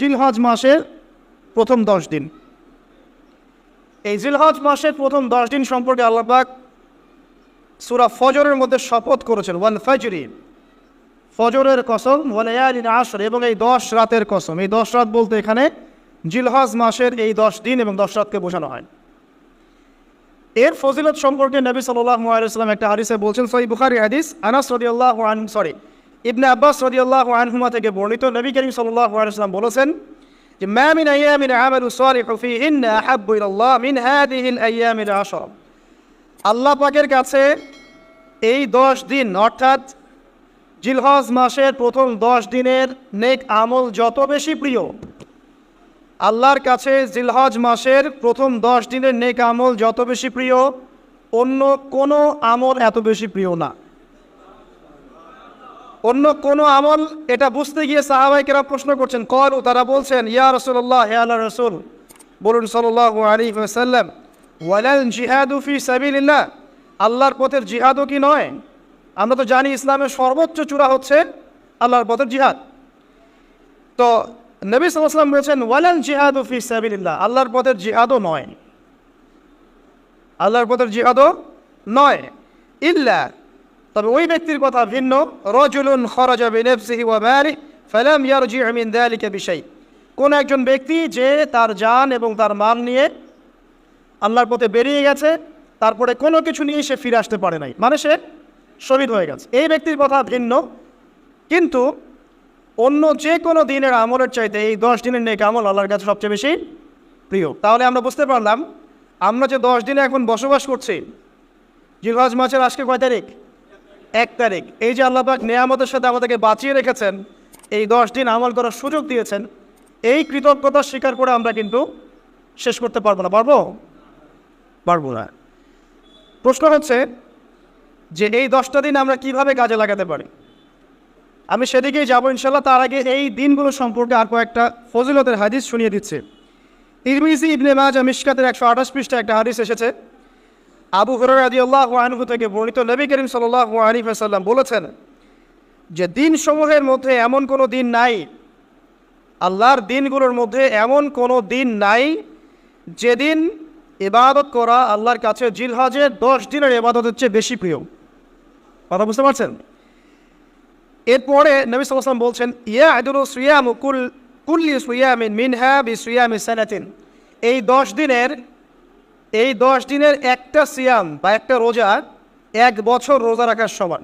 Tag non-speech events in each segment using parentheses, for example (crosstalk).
জিলহজ মাসের প্রথম দশ দিন। এই জিলহজ মাসের প্রথম দশ দিন সম্পর্কে আল্লাপাক সুরা ফজরের মধ্যে শপথ করেছেন, ওয়ান ফজরি। ফজরের কসম ওয়ালায়ালিন আসর, এবং এই দশ রাতের কসম। এই দশ রাত বলতে এখানে জিলহজ মাসের এই দশ দিন এবং দশ রাতকে বোঝানো হয়। এর ফজিলত সম্পর্কে নবী সাল্লাল্লাহু আলাইহি একটা হাদিসে বলছেন সহি বুখারি হাদিস, আনাস রাদিয়াল্লাহু আনহু, সরি ইবনে আব্বাস রাদিয়াল্লাহু আনহুমা থেকে বর্ণিত নবী করিম আলাইহি বলেছেন যে, মা মিন আইয়ামিন আমালু সালিহু ফীহিন্না আহাব্বু ইলাল্লাহ মিন হাদিহিল আইয়ামিল আশর। আল্লাহ পাকের কাছে এই দশ দিন, অর্থাৎ জিলহজ মাসের প্রথম দশ দিনের নেক আমল যত বেশি প্রিয়, আল্লাহর কাছে জিলহজ মাসের প্রথম দশ দিনের নেক আমল যত বেশি প্রিয়, অন্য কোনো আমল এত বেশি প্রিয় না। অন্য কোনো আমল, এটা বুঝতে গিয়ে সাহাবাই কেরা প্রশ্ন করছেন, কল তারা বলছেন, ইয়া রসুল্লাহ হে আল্লাহ রসুল বলুন সাল্লাহ আলী সাল্লাম ওয়ালাল জিহাদু ফি সাবিলিল্লাহ আল্লাহর পথের জিহাদও কি নয়? আমরা তো জানি ইসলামের সর্বোচ্চ চূড়া হচ্ছে আল্লাহর পথের জিহাদ। তো নবী সাল্লাম বলেছেন, ওয়ালাল জিহাদু ফি সাবিলিল্লাহ আল্লাহর পথের জিহাদও নয়। আল্লাহর পথের জিহাদও নয়। ইল্লা তবে ওই ব্যক্তির কথা ভিন্ন। রজুলুন খরজা বিনফসিহি ওয়া মালি ফালাম ইয়ারজি মিন যালিকা বিশাই। কোন একজন ব্যক্তি যে তার জান এবং তার মাল নিয়ে আল্লাহর পথে বেরিয়ে গেছে, তারপরে কোনো কিছু নিয়ে সে ফিরে আসতে পারে নাই। মানে সে শহীদ হয়ে গেছে। এই ব্যক্তির কথা ভিন্ন। কিন্তু অন্য যে কোনো দিনের আমলের চাইতে এই দশ দিনের নেক আমল আল্লাহর কাছে সবচেয়ে বেশি প্রিয়। তাহলে আমরা বুঝতে পারলাম, আমরা যে দশ দিনে এখন বসবাস করছি, জিলহজ মাসের আজকে কয় তারিখ? এক তারিখ। এই যে আল্লাপাক নেয়ামতের সাথে আমাদেরকে বাঁচিয়ে রেখেছেন, এই দশ দিন আমল করার সুযোগ দিয়েছেন, এই কৃতজ্ঞতা স্বীকার করে আমরা কিন্তু শেষ করতে পারব না। পারব? পারব না। প্রশ্ন হচ্ছে যে এই দশটা দিন আমরা কীভাবে কাজে লাগাতে পারি? আমি সেদিকেই যাব ইনশাল্লাহ তার আগে এই দিনগুলো সম্পর্কে আর কয়েকটা ফজিলতের হাদিস শুনিয়ে দিচ্ছে। তিরমিজি ইবনে মাজ মিশকাতের একশো আঠাশ পৃষ্ঠা একটা হাদিস এসেছে আবু হরর আদি আল্লাহ আনহু থেকে বর্ণিত নবী করিম সাল্লাহ আলী সাল্লাম বলেছেন যে দিন সমূহের মধ্যে এমন কোনো দিন নাই, আল্লাহর দিনগুলোর মধ্যে এমন কোনো দিন নাই যেদিন ইবাদত করা আল্লাহর কাছে জিলহাজের দশ দিনের ইবাদতের হচ্ছে বেশি প্রিয়। কথা বুঝতে পারছেন? এরপরে নবী সাল্লাম বলছেন ইয়া আদুল সুয়াম কুল, কুল্লি সুয়ামিন মিনহা বি সুয়ামি সানাতিন। এই দশ দিনের এই দশ দিনের একটা সিয়াম বা একটা রোজা এক বছর রোজা রাখার সমান।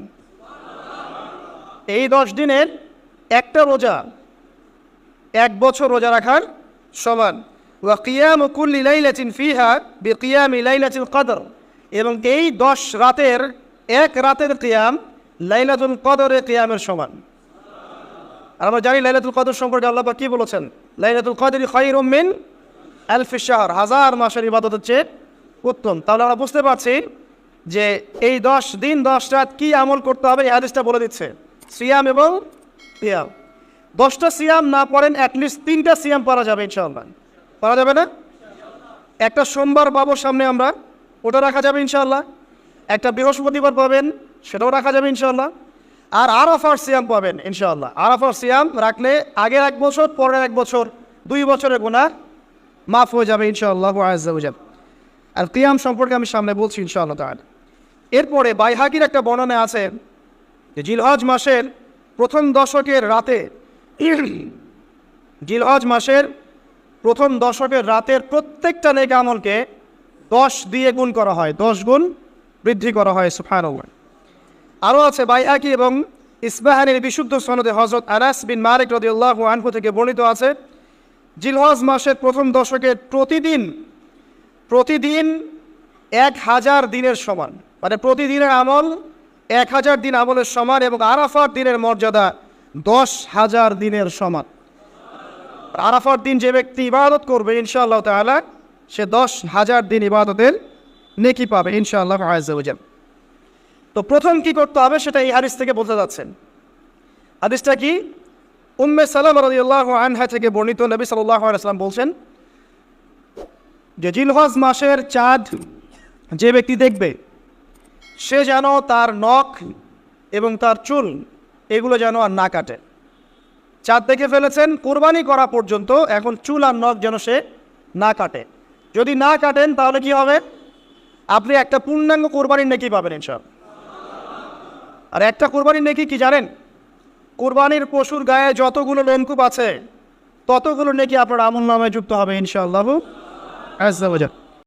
এই দশ দিনের একটা রোজা এক বছর রোজা রাখার সমান। ওয়া কিয়াম কুল্লি লাইলাতিন ফিহা বি কিয়ামি লাইলাতিল কদর। এবং এই দশ রাতের এক রাতের কিয়াম লাইলাতুল কদরে কিয়ামের সমান। আর আমরা জানি লাইলাতুল কদর সম্পর্কে আল্লাহ কি বলেছেন? লাইলাতুল কদরি খায়রুম মিন আলফি শাহর হাজার মাসের ইবাদত হচ্ছে উত্তম। তাহলে আমরা বুঝতে পারছি যে এই দশ দিন, দশ রাত কী আমল করতে হবে, এই হাদিসটা বলে দিচ্ছে। সিয়াম এবং সিয়াম দশটা সিয়াম না পড়েন অ্যাটলিস্ট তিনটা সিয়াম পড়া যাবে ইনশাআল্লাহ। পড়া যাবে না? একটা সোমবার পাবো সামনে আমরা, ওটা রাখা যাবে ইনশাআল্লাহ। একটা বৃহস্পতিবার পাবেন, সেটাও রাখা যাবে ইনশাআল্লাহ। আর আর আরাফার সিয়াম পাবেন ইনশাআল্লাহ। আরাফার সিয়াম রাখলে আগের এক বছর, পরের এক বছর, দুই বছরের গুণা মাফ হয়ে যাবে ইনশাআল্লাহ আজাব আর কিয়াম সম্পর্কে আমি সামনে বলছি ইনশাআল্লাহ তাহলে এরপরে বাইহাকির একটা বর্ণনা আছে যে জিলহজ মাসের প্রথম দশকের রাতে, (clears throat) জিলহজ মাসের প্রথম দশকের রাতের প্রত্যেকটা নেক আমলকে দশ দিয়ে গুণ করা হয়, দশ গুণ বৃদ্ধি করা হয় সুফান আরও আছে বাইহাকি এবং ইসবাহানের বিশুদ্ধ সনদে হজরত আনাস বিন মারিক রদিউল্লাহ আনহু থেকে বর্ণিত আছে জিলহজ মাসের প্রথম দশকের প্রতিদিন প্রতিদিন এক হাজার দিনের সমান। মানে প্রতিদিনের আমল এক হাজার দিন আমলের সমান এবং আরাফার দিনের মর্যাদা দশ হাজার দিনের সমান। আরাফার দিন যে ব্যক্তি ইবাদত করবে, ইনশাআল্লাহ তাআলা, সে দশ হাজার দিন ইবাদতের নেকি পাবে, ইনশাআল্লাহ আজাল তো প্রথম কি করতে হবে সেটা এই হাদিস থেকে বলতে যাচ্ছেন হাদিসটা কি? উম্মে সালাম রাদিয়াল্লাহ আনহা থেকে বর্ণিত নবী সাল্লাল্লাহু আলাইহি সাল্লাম বলছেন, যে জিলহজ মাসের চাঁদ যে ব্যক্তি দেখবে, সে যেন তার নখ এবং তার চুল এগুলো যেন আর না কাটে। চাঁদ দেখে ফেলেছেন, কোরবানি করা পর্যন্ত এখন চুল আর নখ যেন সে না কাটে। যদি না কাটেন, তাহলে কি হবে? আপনি একটা পূর্ণাঙ্গ কোরবানির নেকি পাবেন ইনশাল আর একটা কোরবানির নেকি কি জানেন? কোরবানির পশুর গায়ে যতগুলো লোমকূপ আছে ততগুলো নেকি আপনার আমল নামে যুক্ত হবে ইনশাআল্লাহ আজ্জা